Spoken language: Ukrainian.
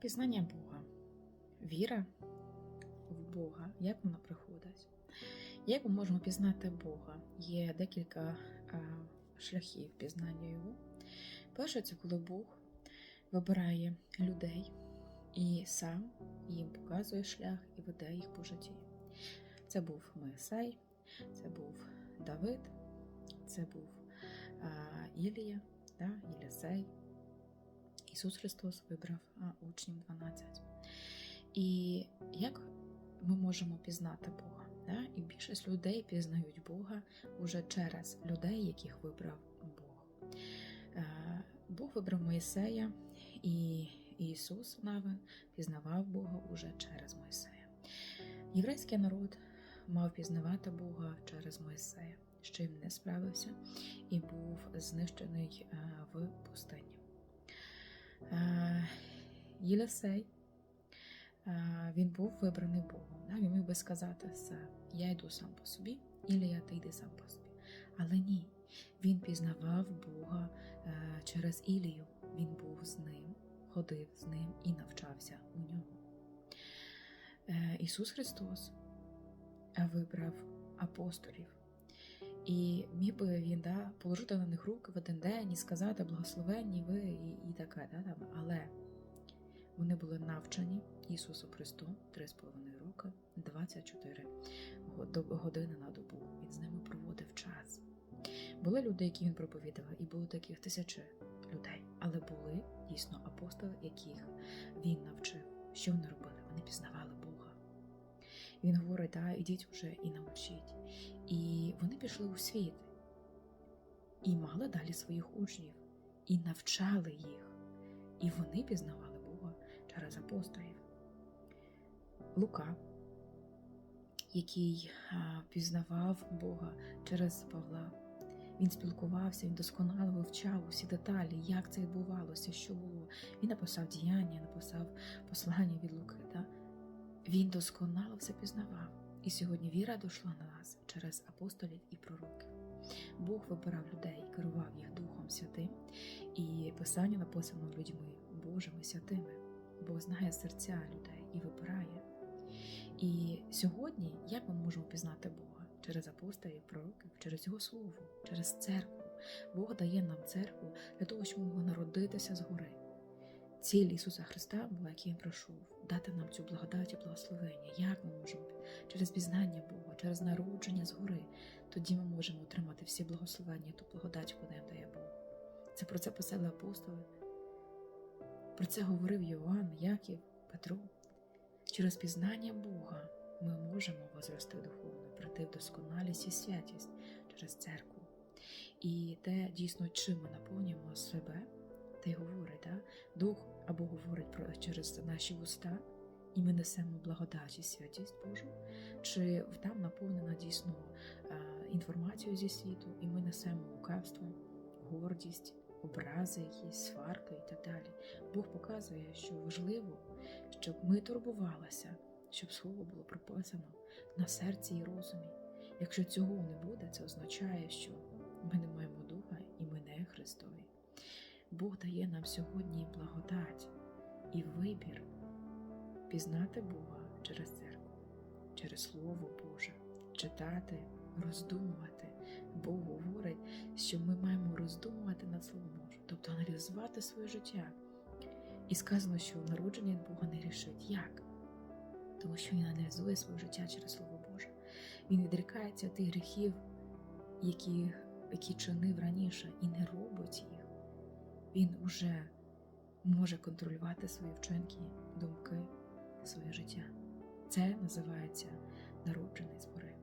Пізнання Бога, віра в Бога, як вона приходить? Як ми можемо пізнати Бога? Є декілька шляхів пізнання Його. Перше, це коли Бог вибирає людей і сам їм показує шлях і веде їх по житті. Це був Моїсей, це був Давид, це був Ілія, да, Єлісей. Ісус Христос вибрав учнів 12. І як ми можемо пізнати Бога? Да? І більшість людей пізнають Бога уже через людей, яких вибрав Бог. Е, Бог вибрав Моїсея, і Ісус Навин пізнавав Бога уже через Моїсея. Єврейський народ мав пізнавати Бога через Моїсея, з чим не справився, і був знищений е, в пустині. Єлисей, він був вибраний Богом. да, Він міг би сказати все, я йду сам по собі, Ілія, ти йди сам по собі. Але ні, він пізнавав Бога е, через Ілію. Він був з ним, ходив з ним і навчався у нього. Е, Ісус Христос е, вибрав апостолів. І міг би він да, положити на них руки в один день і сказати благословенні ви і, і таке. Да, там. Але вони були навчені Ісусу Христу 3,5 роки, 24 години на добу. Він з ними проводив час. Були люди, які він проповідував, і було таких тисячі людей. Але були дійсно апостоли, яких він навчив. Що вони робили? Вони пізнавали Бога. Він говорить, да, ідіть уже і навчіть. І вони пішли у світ і мали далі своїх учнів, і навчали їх. І вони пізнавали через апостолів. Лука, який пізнавав Бога через Павла. Він спілкувався, він досконало вивчав усі деталі, як це відбувалося, що було. Він написав діяння, написав послання від Луки. Да? Він досконало все пізнавав. І сьогодні віра дійшла на нас через апостолів і пророків. Бог вибирав людей, керував їх Духом Святим, і Писання написано людьми Божими святими. Бог знає серця людей і вибирає. І сьогодні як ми можемо пізнати Бога? Через апостолів, пророків, через Його Слово, через церкву. Бог дає нам церкву для того, щоб ми могли народитися згори. Ціль Ісуса Христа була, який Він пройшов, дати нам цю благодать і благословення. Як ми можемо? Через пізнання Бога, через народження згори. Тоді ми можемо отримати всі благословення, ту благодать, яку нам дає Бог. Це про це писали апостоли. Про це говорив Йоанн, Яків, Петро. Через пізнання Бога ми можемо возрости духовно, прийти в досконалість і святість через церкву. І те дійсно, чим ми наповнюємо себе, те й говорить, да? Дух або говорить про через наші вуста, і ми несемо благодать і святість Божу, чи там наповнена дійсно інформацією зі світу, і ми несемо лукавство, гордість, образи, якісь сварки і так далі. Бог показує, що важливо, щоб ми турбувалися, щоб слово було прописано на серці і розумі. Якщо цього не буде, це означає, що ми не маємо духа і ми не Христові. Бог дає нам сьогодні благодать і вибір пізнати Бога через церкву, через Слово Боже, читати, роздумувати. Бог говорить, що ми маємо роздумувати над Словом Божим, тобто аналізувати своє життя. І сказано, що народження від Бога не рішить. Як? Тому що він аналізує своє життя через Слово Боже. Він відрікається тих гріхів, які, які чинив раніше, і не робить їх. Він уже може контролювати свої вчинки, думки, своє життя. Це називається народжений згори.